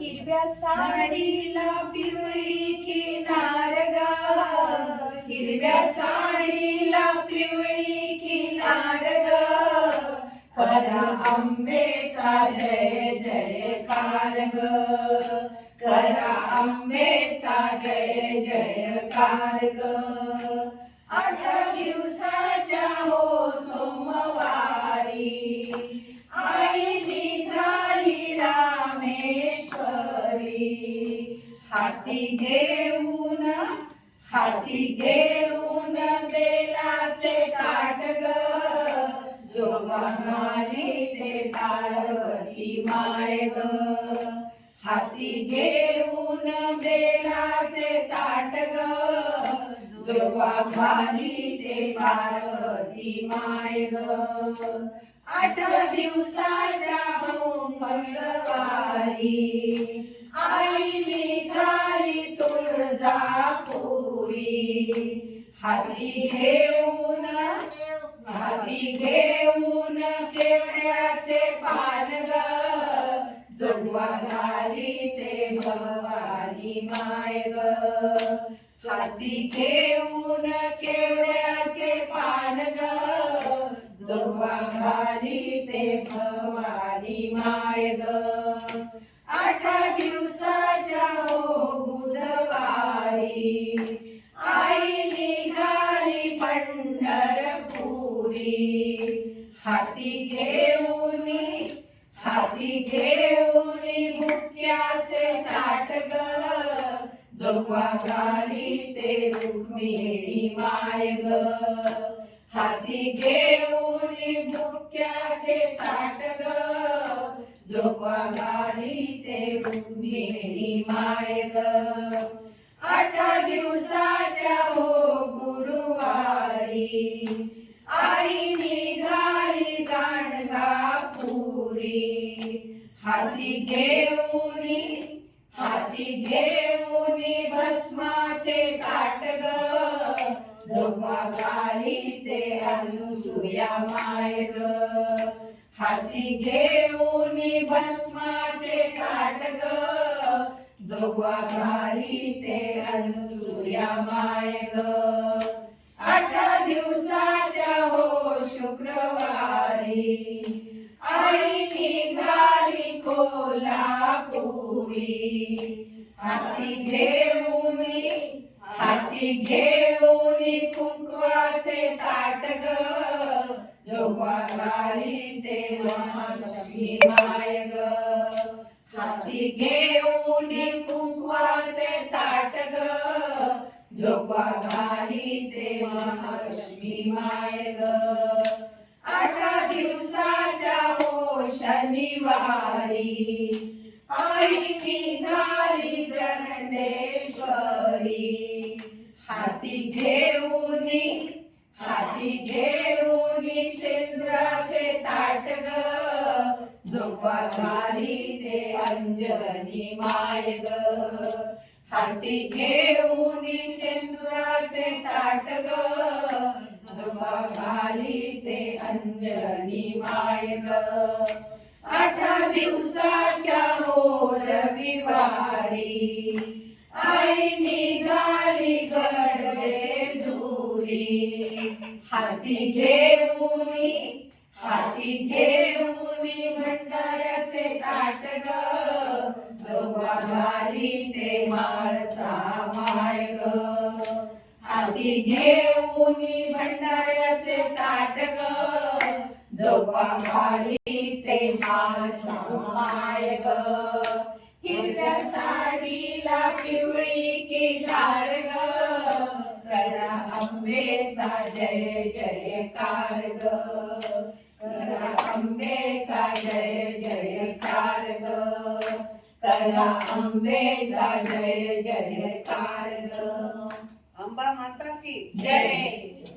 हिरव्या साडीला पिवळी किनार ग. हिरव्या साडीला पिवळी किनार ग. करा आंबेचा जय जयकार ग. करा आंबेचा जय जयकार ग. आठ दिवसा घेऊन हाती घेऊन बेलाचे ताट ग. जोगाली ते पार्वती माय ग. हाती घेऊन बेलाचे ताट ग. जो झाली ते पार्वती माय ग. आठ दिवसाच्या मंगळवारी आई निघाली तुळजापुरी हाती घेऊन हाती घेऊन केवड्याचे पान जोगवा झाली ते भवानी माय ग. हाती घेऊन केवड्याचे पान ग. जोगवा झाली ते भवानी माय ग. आठा घेऊन हाती घेऊन मुक्याचे ताट ग जोगवा झाली ते रुक्मिणी माय ग हाती घेऊन मुक्याचे ताट ग जोगवा झाली ते रुक्मिणी माय ग आठ दिवस हाती घेऊन हाती घेऊन भस्माचे काट ग. जोगवा ते अनुसूया माय ग. हाती घेऊन भस्माचे काट ग. जोगवा घाली ते अनुसूया माय ग. हाती घेऊन हाती घेऊन कुंकवाचे ताट ग. जोगवा घाली ते महालक्ष्मी माय ग हाती घेऊन कुंकवाचे ताट ग. जोगवा घाली ते महालक्ष्मी माय ग आठ दिवसाच्या हो शनिवारी आई निघाली दंडेश्वरी हाती घेऊन हाती घेऊन शेंद्राचे ताट ग झोपा झाली ते अंजनी माय ग हाती घेऊन शेंदुराचे ताट ग झोपा झाली ते अंजनी माय ग आठ दिवसाच्या हो रविवारी आई निघाली गडले झुरी. हाती घेऊन हाती घेऊन भंडाऱ्याचे ताट ग. झाली ते माळसा माय ग. हाती घेऊन भंडाऱ्याचे झाली ते माय ग हिरव्या साडीला पिवळी किनार ग करा आंबेचा जय जयकार ग करा आंबेचा जय जयकार ग करा आंबेचा जय जयकार ग अंबा माता की जय.